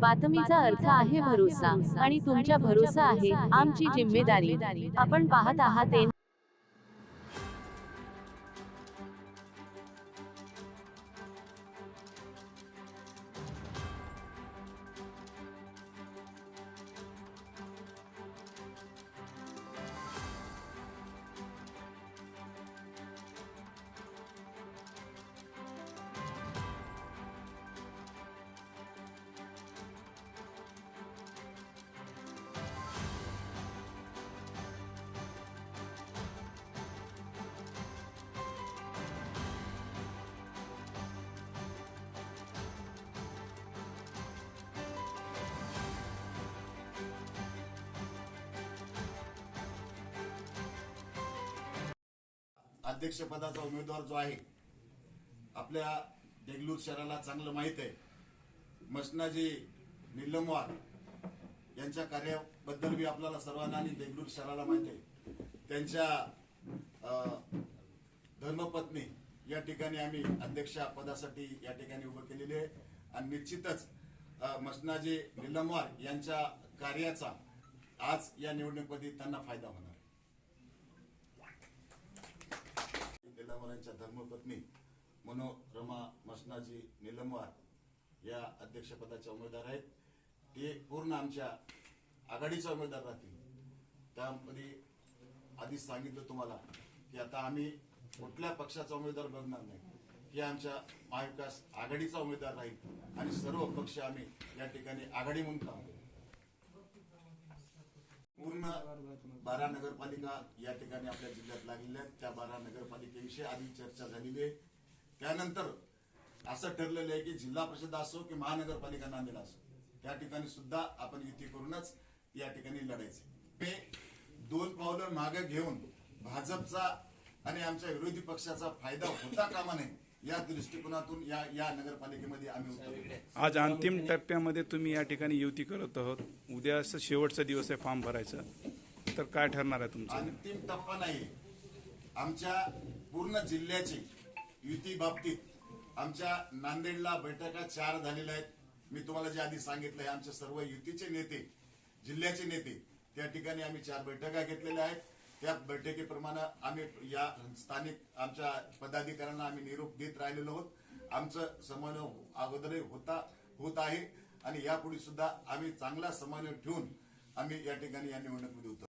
बातमीचा अर्थ आहे भरोसा. आणि तुमच्या भरोसा आहे आमची जिम्मेदारी. आपण पाहत आहात अध्यक्षपदाचा उमेदवार जो आहे आपल्या देगलूर शहराला चांगलं माहीत आहे. मसनाजी निलमवार यांच्या कार्याबद्दल बी आपल्याला सर्वांना आणि देगलूर शहराला माहीत आहे. त्यांच्या धर्मपत्नी या ठिकाणी आम्ही अध्यक्ष पदासाठी या ठिकाणी उभं केलेले आहे. आणि निश्चितच मसनाजी निलमवार यांच्या कार्याचा आज या निवडणुकीमध्ये त्यांना फायदा होणार. त्यांच्या धर्मपत्नी मनोरमा मसनाजी निलंबार या अध्यक्षपदाच्या उमेदवार आहेत. ते पूर्ण आमच्या आघाडीचा उमेदवार राहतील. त्यामध्ये आधीच सांगितलं तुम्हाला की आता आम्ही कुठल्या पक्षाचा उमेदवार बघणार नाही. की आमच्या महाविकास आघाडीचा उमेदवार राहील आणि सर्व पक्ष आम्ही या ठिकाणी आघाडी म्हणून काम करू पूर्ण बारा नगरपालिका या ठिकाणी आपल्या जिल्ह्यात लागलेल्या आहेत. त्या बारा नगरपालिकेविषयी आधी चर्चा झालेली आहे. त्यानंतर असं ठरलेलं आहे की जिल्हा परिषद असो की महानगरपालिका नांदेड असो त्या ठिकाणी सुद्धा आपण युती करूनच या ठिकाणी लढायचे हे दोन पावलं मागे घेऊन भाजपचा आणि आमच्या विरोधी पक्षाचा फायदा होता कामा नये या दृष्टिकोनातून या या नगरपालिकेमध्ये आम्ही उतरलो. आज अंतिम टप्प्यामध्ये तुम्ही या ठिकाणी युती करत आहोत. उद्या असं शेवटचा दिवस आहे फॉर्म भरायचा. तर काय ठरणार आहे तुमचं? अंतिम टप्पा नाही. आमच्या पूर्ण जिल्ह्याची युती बाबतीत आमच्या नांदेडला बैठका चार झालेल्या आहेत. मी तुम्हाला जे आधी सांगितलंय आमचे सर्व युतीचे नेते जिल्ह्याचे नेते त्या ठिकाणी आम्ही चार बैठका घेतलेल्या आहेत. त्या बैठकीप्रमाणे आम्ही या स्थानिक आमच्या पदाधिकाऱ्यांना आम्ही निरोप देत राहिलेलो आहोत. आमचं समन्वय अगोदरही होता होत आहे. आणि यापुढे सुद्धा आम्ही चांगला समन्वय ठेवून आम्ही या ठिकाणी या निवडणुकीमध्ये उतर